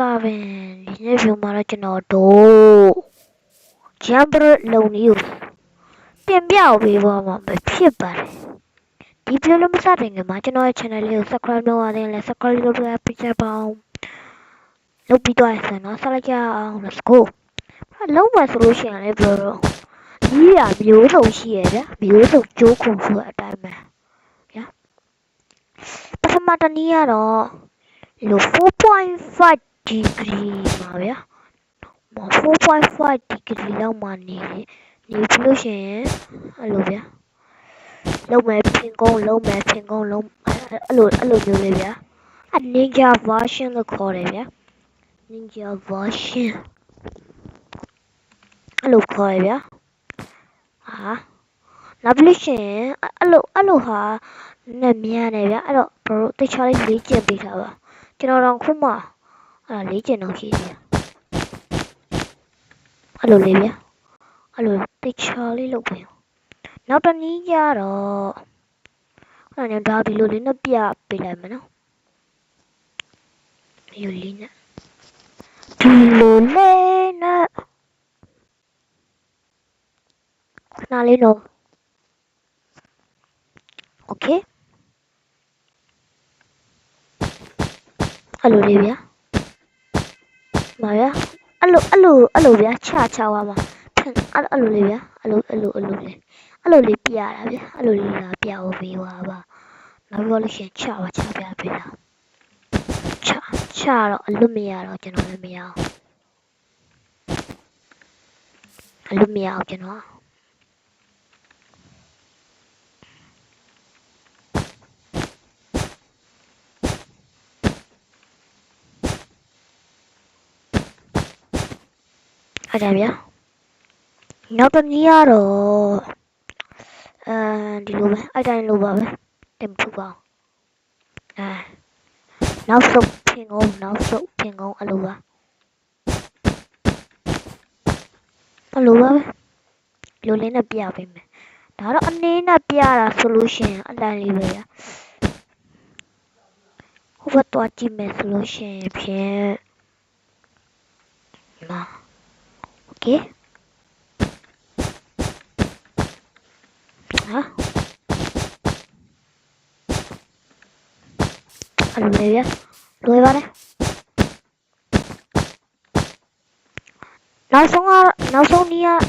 လာပင်ဒီနေ့ဗီဒီယိုမှာတော့ကျွန်တော်တို့ဂျမ်ဘရလုံနည်းကိုတင်ပြပေးပါမှာဖြစ်ပါတယ်ဒီဗီဒီယိုလေးမစတင်ခင်မှာကျွန်တော်ရဲ့ channel လေးကို subscribe လုပ်ရသေးရင်လည်း subscribe လုပ်ပေးပြချပါအောင်လုပ်ပြီးတော့ဆန်တော့ဆက်လိုက်ကြအောင် let's go လုံးဝဆိုလို့ရှိရင်လည်းပြောတော့ဒီရမျိုးစုံရှိရဗျမျိုးစုံကြိုးခုံဆိုတဲ့အတိုင်းပဲဗျာပထမတနည်းကတော့လို့4.5 degree ပါဗျာ4.5 degree လောက်မှနေနေပြီးလို့ရှိရင်အဲ့လိုဗျာလုံးမဲ့ဖင်ကုန်းလုံးမဲ့ဖင်ကုန်းလုံးအဲ့လိုအဲ့လိုမျိုးလေးဗျာအ ninja version လို့ခေါ်တယ်ဗျာ ninja version အဲ့လိုခေါ်ရဗျာဟာနောက်ပြီးလို့ရှိရင်အဲ့လိုအဲ့လိုဟာနဲ့မြန်နေဗျာအဲ့တော့ဘရိုတခြားလေးလေ့ကျင့်ပေးထားပါကျွန်တော်တော့ခုမှ အဲ့လေးကျင်တော့ရှိသေးတယ်အဲ့လိုလေးဗျာအဲ့လို picture လေးလုပ်ပေးနောက်တနည်းကြတော့အဲ့ဒါတော့ဒီလိုလေးနဲ့ပြပေးလိုက်မယ်နော်ဒီလိုလေးနဲ့ဒီလိုလေးနဲ့ခဏလေးတော့ okay အဲ့လိုလေးဗျာ ပါဗျာအဲ့လိုအဲ့လိုအဲ့လိုဗျာချချသွားမှာအဲ့အဲ့လိုလေးဗျာအဲ့လိုအဲ့လိုအဲ့လိုလေးအဲ့လိုလေးပြရတာဗျာအဲ့လိုလေးလာပြဖို့ပေးပါပါနောက်ပြီးလို့ရှိရင်ချပါချပြပေးတာချချတော့အလွတ်မရတော့ကျွန်တော်လည်းမရအောင်အလွတ်မရအောင်ကျွန်တော် အဲ့ဒါဗျာနောက်တစ်နည်းကတော့အဲဒီလိုပဲအဲ့တိုင်းလိုပါပဲတင်ဖူပါအဲနောက်ဆုံးဖင်ကုန်းနောက်ဆုံးဖင်ကုန်းအဲ့လိုပါအဲ့လိုပါပဲလိုလေးနဲ့ပြပေးမယ်ဒါတော့အနေနဲ့ပြတာဆိုလို့ရှိရင်အလန့်လေးပဲဗျာဟိုဘက်တော့ကြည့်မယ်ဆိုလို့ရှိရင်ဖြင့်နာ Oke. Hah? Aduh, deh ya. Dua ya, ya. Nào xong à, nào xong đi à,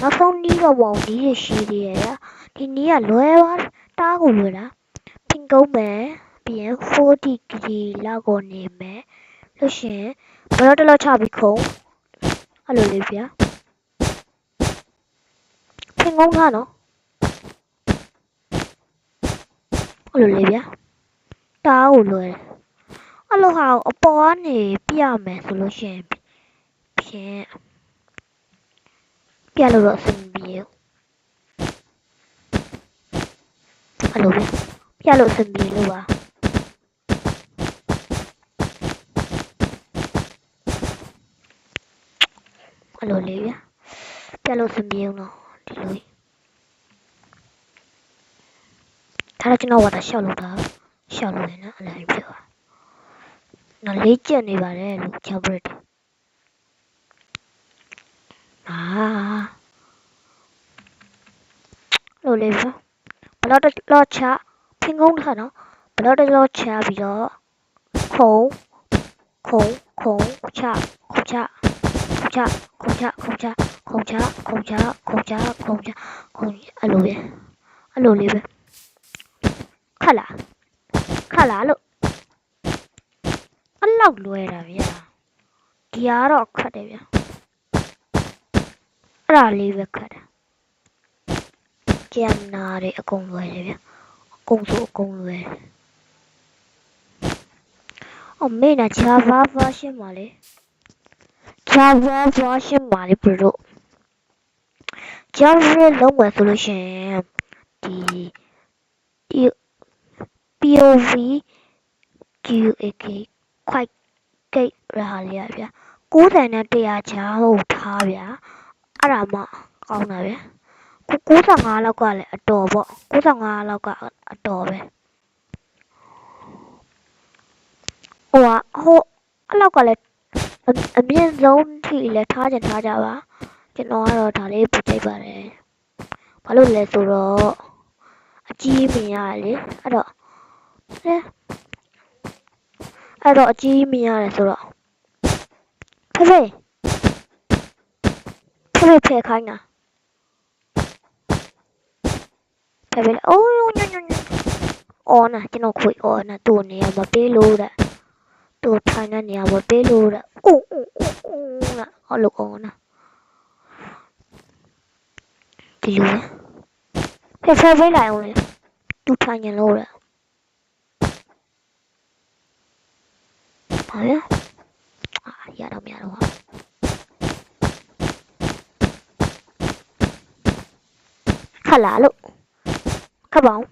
nào xong đi vào vòng đi thì xì đi à, thì ní à lôi ba, ta cũng rồi đó. Pin câu bé, biển phố đi kỳ là còn nè bé. Lúc sáng, bây giờ là cha bị khốn. အဲ့လိုလေးဗျာဖင်ကုန်းထားနော်အဲ့လိုလေးဗျာတားကိုလွယ်အဲ့လိုဟာအပေါ်ကနေပြမယ်ဆိုလို့ရှိရင်ဖြင့်ပြလို့တော့အဆင်ပြေအဲ့လိုပဲပြလို့အဆင်ပြေလို့ပါ အဲ့လိုလေးဗျာပြလို့စင်ပြေအောင်တော့ဒီလိုဒါတော့ကျွန်တော်ဝါတာရှောက်လို့တာရှောက်လို့လည်းနော်အဲ့လိုဖြစ်သွားနော်လေးကျက်နေပါတယ်လို့ချောက်ဘရစ်အာလိုလေးဗျာဘလော့တလော့ချဖင်ကုန်းထားနော်ဘလော့တလော့ချပြီးတော့ခုံခုံခုံချခုံချ ချခုံချခုံချခုံချခုံချခုံချခုံချခုံအဲ့လိုပဲအဲ့လိုလေးပဲခက်လားခက်လားလို့အဲ့လောက်လွယ်တာဗျာဒီကတော့ခက်တယ်ဗျာအဲ့ဒါလေးပဲခက်တာကျန်နာတွေအကုန်လွယ်တယ်ဗျာအကုန်ဆိုအကုန်လွယ်အော်မေးနာ Java version မှာလေ Java version မှာလေဘရို Java လုံးဝဆိုလို့ရှိရင်ဒီ POV QAK quite gate ရဟာလေးရဗျာ90နဲ့100ချားဟုတ်ထားဗျာအဲ့ဒါမှကောင်းတာဗျာ95လောက်ကလည်းအတော်ပေါ့95လောက်ကအတော်ပဲဟိုကဟိုအဲ့လောက်ကလည်း အအမြင့်ဆုံးထိလည်းထားချင်ထားကြပါကျွန်တော်ကတော့ဒါလေးပူချိတ်ပါတယ်ဘာလို့လဲဆိုတော့အကြီးမြင်ရတယ်လေအဲ့တော့ဟဲ့အဲ့တော့အကြီးမြင်ရတယ်ဆိုတော့ဖေဖေဖေဖေဖယ်ခိုင်းတာဖေဖေအိုးညညညညအော်နာကျွန်တော်ခွေအော်နာသူ့နေရာမပေးလို့တဲ့ သူ့ထိုင်တဲ့နေရာမပေးလို့တဲ့အိုးအိုးအိုးအိုးနာဟောလို့အော်နာဒီလိုပဲဖေဖေဖေးလိုက်အောင်လေသူ့ထိုင်နေလို့တဲ့ဘာလဲအာရတော့မရတော့ပါခက်လာလို့ခက်ပါအောင်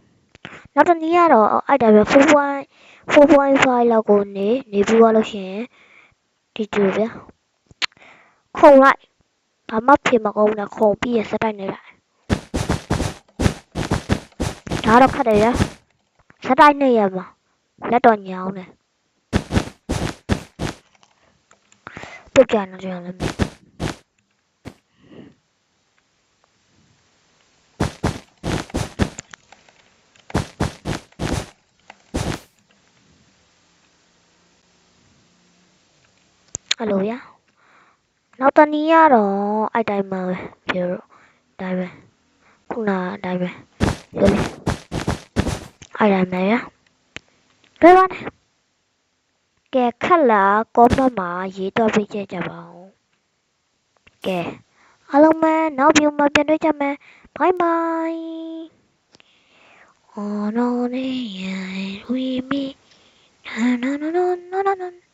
နောက်တစ်နည်းကတော့အဲ့ဒါပဲ4.5 4.5လောက်ကိုနေနေပြီးသွားလို့ရှိရင်ဒီတူဗျာခုံလိုက်ဘာမှဖြစ်မကောင်းဘူးနဲ့ခုံပြီးရစတိုက်နေလိုက်ဒါတော့ခက်တယ်ဗျာစတိုက်နေရမှာလက်တော့ညောင်းတယ်ပြတ်ကြနေကြလည်းမအဲ့လို ဗျာနောက်တနည်းကတော့အဲ့တိုင်းမှာပဲပြောတော့တိုင်းပဲခုနအတိုင်းပဲပြောလေအဲ့တိုင်းပဲဗျာဘယ်ပါလဲကဲခက်လာကောမန့်မှာရေးတော့ပြည့်ကြပါဦးကဲအားလုံးပဲနောက်ပြုမှာပြန်တွေ့ကြမယ်ဘိုင်ဘိုင် Oh no, we me. Na na na na na na na.